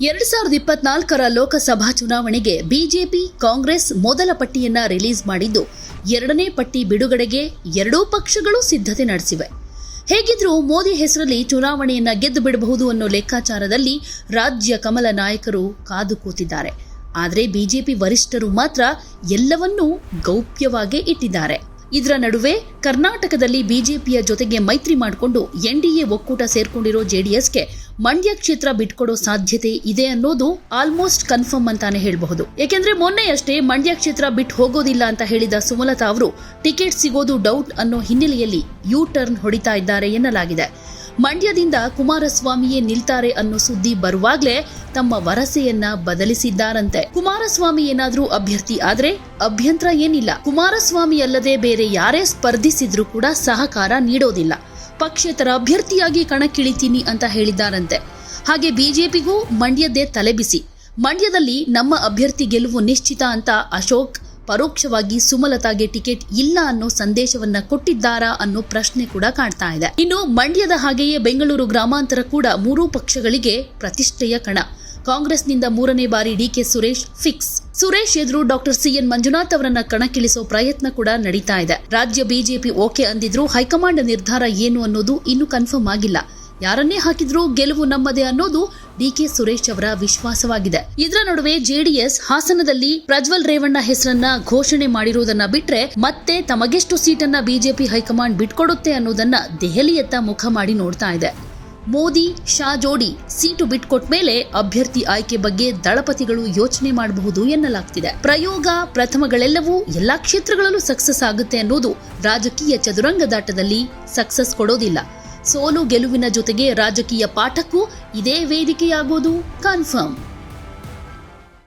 ಎರಡ್ ಸಾವಿರದ ಇಪ್ಪತ್ನಾಲ್ಕರ ಲೋಕಸಭಾ ಚುನಾವಣೆಗೆ ಬಿಜೆಪಿ, ಕಾಂಗ್ರೆಸ್ ಮೊದಲ ಪಟ್ಟಿಯನ್ನ ರಿಲೀಸ್ ಮಾಡಿದ್ದು, ಎರಡನೇ ಪಟ್ಟಿ ಬಿಡುಗಡೆಗೆ ಎರಡೂ ಪಕ್ಷಗಳು ಸಿದ್ಧತೆ ನಡೆಸಿವೆ. ಹೇಗಿದ್ರೂ ಮೋದಿ ಹೆಸರಲ್ಲಿ ಚುನಾವಣೆಯನ್ನ ಗೆದ್ದು ಬಿಡಬಹುದು ಅನ್ನೋ ಲೆಕ್ಕಾಚಾರದಲ್ಲಿ ರಾಜ್ಯ ಕಮಲ ನಾಯಕರು ಕಾದು ಕೂತಿದ್ದಾರೆ. ಆದರೆ ಬಿಜೆಪಿ ವರಿಷ್ಠರು ಮಾತ್ರ ಎಲ್ಲವನ್ನೂ ಗೌಪ್ಯವಾಗೇ ಇಟ್ಟಿದ್ದಾರೆ. ಇದರ ನಡುವೆ ಕರ್ನಾಟಕದಲ್ಲಿ ಬಿಜೆಪಿಯ ಜೊತೆಗೆ ಮೈತ್ರಿ ಮಾಡಿಕೊಂಡು ಎನ್ಡಿಎ ಒಕ್ಕೂಟ ಸೇರ್ಕೊಂಡಿರೋ ಜೆಡಿಎಸ್ಗೆ ಮಂಡ್ಯ ಕ್ಷೇತ್ರ ಬಿಟ್ಕೊಡೋ ಸಾಧ್ಯತೆ ಇದೆ ಅನ್ನೋದು ಆಲ್ಮೋಸ್ಟ್ ಕನ್ಫರ್ಮ್ ಅಂತಾನೆ ಹೇಳಬಹುದು. ಯಾಕೆಂದ್ರೆ ಮೊನ್ನೆಯಷ್ಟೇ ಮಂಡ್ಯ ಕ್ಷೇತ್ರ ಬಿಟ್ಟು ಹೋಗೋದಿಲ್ಲ ಅಂತ ಹೇಳಿದ ಸುಮಲತಾ ಅವರು ಟಿಕೆಟ್ ಸಿಗೋದು ಡೌಟ್ ಅನ್ನೋ ಹಿನ್ನೆಲೆಯಲ್ಲಿ ಯೂ ಟರ್ನ್ ಹೊಡಿತಾ ಇದ್ದಾರೆ ಎನ್ನಲಾಗಿದೆ. ಮಂಡ್ಯದಿಂದ ಕುಮಾರಸ್ವಾಮಿಯೇ ನಿಲ್ತಾರೆ ಅನ್ನೋ ಸುದ್ದಿ ಬರುವಾಗ್ಲೇ ತಮ್ಮ ವರಸೆಯನ್ನ ಬದಲಿಸಿದ್ದಾರಂತೆ. ಕುಮಾರಸ್ವಾಮಿ ಏನಾದ್ರೂ ಅಭ್ಯರ್ಥಿ ಆದ್ರೆ ಅಭ್ಯಂತರ ಏನಿಲ್ಲ. ಕುಮಾರಸ್ವಾಮಿ ಅಲ್ಲದೆ ಬೇರೆ ಯಾರೇ ಸ್ಪರ್ಧಿಸಿದ್ರೂ ಕೂಡ ಸಹಕಾರ ನೀಡೋದಿಲ್ಲ. ಪಕ್ಷೇತರ ಅಭ್ಯರ್ಥಿಯಾಗಿ ಕಣಕ್ಕಿಳಿತೀನಿ ಅಂತ ಹೇಳಿದ್ದಾರಂತೆ. ಹಾಗೆ ಬಿಜೆಪಿಗೂ ಮಂಡ್ಯದ್ದೇ ತಲೆಬಿಸಿ. ಮಂಡ್ಯದಲ್ಲಿ ನಮ್ಮ ಅಭ್ಯರ್ಥಿ ಗೆಲುವು ನಿಶ್ಚಿತ ಅಂತ ಅಶೋಕ್ ಪರೋಕ್ಷವಾಗಿ ಸುಮಲತಾಗೆ ಟಿಕೆಟ್ ಇಲ್ಲ ಅನ್ನೋ ಸಂದೇಶವನ್ನ ಕೊಟ್ಟಿದ್ದಾರಾ ಅನ್ನೋ ಪ್ರಶ್ನೆ ಕೂಡ ಕಾಣ್ತಾ ಇದೆ. ಇನ್ನು ಮಂಡ್ಯದ ಹಾಗೆಯೇ ಬೆಂಗಳೂರು ಗ್ರಾಮಾಂತರ ಕೂಡ ಮೂರೂ ಪಕ್ಷಗಳಿಗೆ ಪ್ರತಿಷ್ಠೆಯ ಕಣ. ಕಾಂಗ್ರೆಸ್ನಿಂದ ಮೂರನೇ ಬಾರಿ ಡಿಕೆ ಸುರೇಶ್ ಫಿಕ್ಸ್. ಸುರೇಶ್ ಎದುರು ಡಾಕ್ಟರ್ ಸಿಎನ್ ಮಂಜುನಾಥ್ ಅವರನ್ನ ಕಣಕ್ಕಿಳಿಸೋ ಪ್ರಯತ್ನ ಕೂಡ ನಡೀತಾ ಇದೆ. ರಾಜ್ಯ ಬಿಜೆಪಿ ಓಕೆ ಅಂದಿದ್ರು ಹೈಕಮಾಂಡ್ ನಿರ್ಧಾರ ಏನು ಅನ್ನೋದು ಇನ್ನೂ ಕನ್ಫರ್ಮ್ ಆಗಿಲ್ಲ. ಯಾರನ್ನೇ ಹಾಕಿದ್ರೂ ಗೆಲುವು ನಮ್ಮದೇ ಅನ್ನೋದು ಡಿಕೆ ಸುರೇಶ್ ಅವರ ವಿಶ್ವಾಸವಾಗಿದೆ. ಇದರ ನಡುವೆ ಜೆಡಿಎಸ್ ಹಾಸನದಲ್ಲಿ ಪ್ರಜ್ವಲ್ ರೇವಣ್ಣ ಹೆಸರನ್ನ ಘೋಷಣೆ ಮಾಡಿರುವುದನ್ನ ಬಿಟ್ರೆ ಮತ್ತೆ ತಮಗೆಷ್ಟು ಸೀಟನ್ನ ಬಿಜೆಪಿ ಹೈಕಮಾಂಡ್ ಬಿಟ್ಕೊಡುತ್ತೆ ಅನ್ನೋದನ್ನ ದೆಹಲಿಯತ್ತ ಮುಖ ಮಾಡಿ ನೋಡ್ತಾ ಇದೆ. ಮೋದಿ, ಶಾ ಜೋಡಿ ಸೀಟು ಬಿಟ್ಕೊಟ್ಟ ಮೇಲೆ ಅಭ್ಯರ್ಥಿ ಆಯ್ಕೆ ಬಗ್ಗೆ ದಳಪತಿಗಳು ಯೋಚನೆ ಮಾಡಬಹುದು ಎನ್ನಲಾಗ್ತಿದೆ. ಪ್ರಯೋಗ, ಪ್ರಥಮಗಳೆಲ್ಲವೂ ಎಲ್ಲಾ ಕ್ಷೇತ್ರಗಳಲ್ಲೂ ಸಕ್ಸಸ್ ಆಗುತ್ತೆ ಅನ್ನೋದು ರಾಜಕೀಯ ಚದುರಂಗದಾಟದಲ್ಲಿ ಸಕ್ಸಸ್ ಕೊಡೋದಿಲ್ಲ. ಸೋಲು ಗೆಲುವಿನ ಜೊತೆಗೆ ರಾಜಕೀಯ ಪಾಠಕ್ಕೂ ಇದೇ ವೇದಿಕೆಯಾಗೋದು ಕನ್ಫರ್ಮ್.